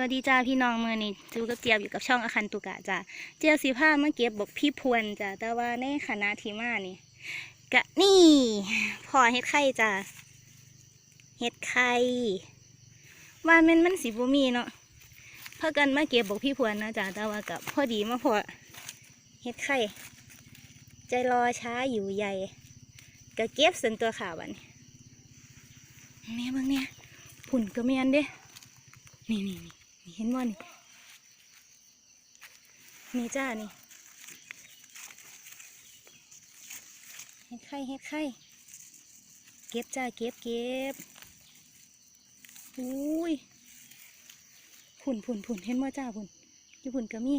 วัสดีจ้าพี่น้องเมื่อนี่จูกับเจียบอยู่กับช่องอาคันตุกะจ้าเจียบสีผ้าเมาเก็บบอกพี่พวนจ้าแต่ว่าในคณะทีมานี่กะนี่พอเฮ็ดไข่จ้าเฮ็ดไข่ว่าแมันมันสีบ่มีเนาะเพากันมาเก็บบอกพี่พวนนะจ้าแต่ว่ากับพอดีมาพอเฮ็ดไข่ใจรอช้าอยู่ใหญ่ก็เก็บส่วนตัวข่าวบัดนเนี่ยบิ่งเนี่ยผุ่นก็เมียนเด้นี่นี่นี่นี่ เห็นบ่นี่นี่จ้านี่เฮ็ดไข่เฮ็ดไข่เก็บจ้าเก็บเก็บอุ้ยผุนผุนผุนเห็นบ่จ้าผุนอยู่ผุ่นก็มี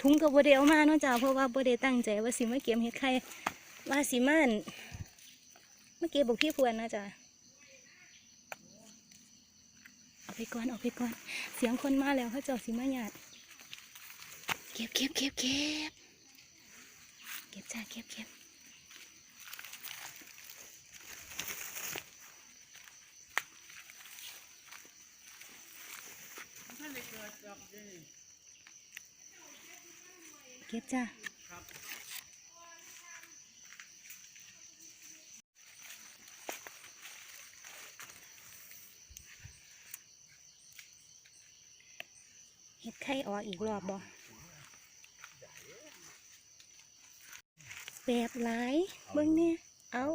ถุงกับโบเดเอมาเนาะจ้าเพราะว่าโบเดตั้งใจว่าสิมาเก็บเฮ็ดไข่ว่าสิมันมาเก็บบอกพี่พวนเนะจ้า เอา ไปก่อนเอาไปก่อน เสียงคนมาแล้วเขาเจอดสิมาหยาดเก็บเก็บเก็บเก็บเก็บจ้าเก็บเก็บเก็บจ้า ห็ดไข่ออกอีกรอบบ่แบบหลายเบิ่งเนี่ยเอา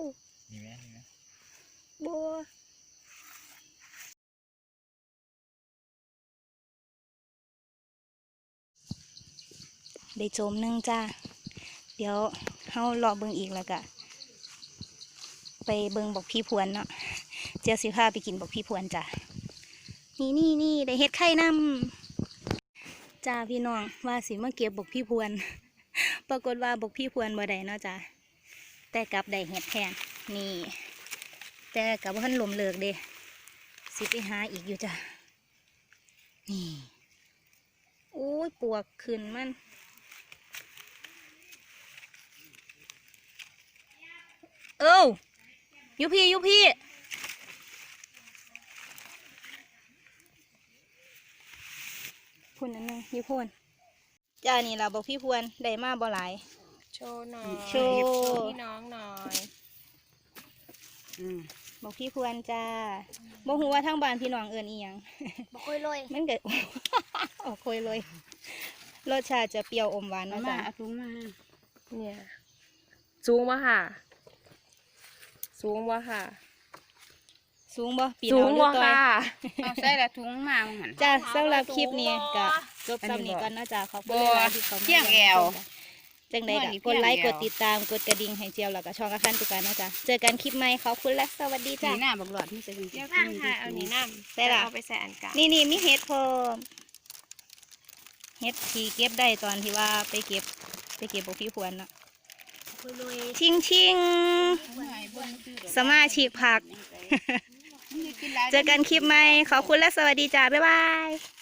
มีไหมมีไหมบัวได้โจมหนึ่งจ้า เดี๋ยวเฮารอเบิ่งอีกแล้วก็ไปเบิ่งบอกพี่พวนเนาะ เจียวสิพาไปกินบอกพี่พวนจ้ะนี่นี่นี่ได้เฮ็ดไข่นำ จ้าพี่น้องว่าสิมาเก็บบอกพี่พวน ปรากฏว่าบอกพี่พวนบ่ได้เนาะจ้าแต่กลับได้เฮ็ดแทนนี่ แต่กลับว่าท่านลมเลิกเด้สิไปหาอีกอยู่จ้ะนี่โอ้ยปวกขึ้นมันเอ้ายุพี่ยุพี่ พุ่นนั่นนึงอยุพนจ้านี่เราบอกพี่พวนได้มาบ่หลาย โชว์หน่อยโชว์ พี่น้องหน่อยบอกพี่พวนจ้าบอกหูว่าทางบ้านพี่น้องเอินอีหยังบ่ค่อยลอยมันเกิด ออกโคยเลย รสชาติจะเปรี้ยวอมหวานเอานะมาจ๊ะเอาถุงมาเนี่ยสูงวะค่ะ สูงวะค่ะ สูงบ่ปีสูเอางหรือวะต่อยค่ะเอาใส่ละถุงมาหันจ้าสำหรับคลิปนี้ก็จบอันนี้สำนี้บ่ก่อนนะจ๊ะขอบคุณบ่หลายๆที่เขามาเพียงแอวจังใดบ่ก็นี่กดไลค์เพีกยงแอวดติดตามกดกระดิ่งให้เจียวแล้วก็ช่องกระคันตุกันนะจ๊ะเจอกันคลิปใหม่ขอบคุณและสวัสดีจ้ะนี่หน้าบักหลอดนี่จะเดี๋ยวข้างค่ะเอานี้น้ำใส่ละเอาไปใส่อันกลางนี่นี่มีเห็ดพร้อมเห็ดที่เก็บได้ตอนที่ว่าไปเก็บไปเก็บบอกพี่พวนเนาะค่อยลอยชิงชิงสมาชิกผัก เจอกันคลิปใหม่ ขอบคุณและสวัสดีจ้า บ๊ายบาย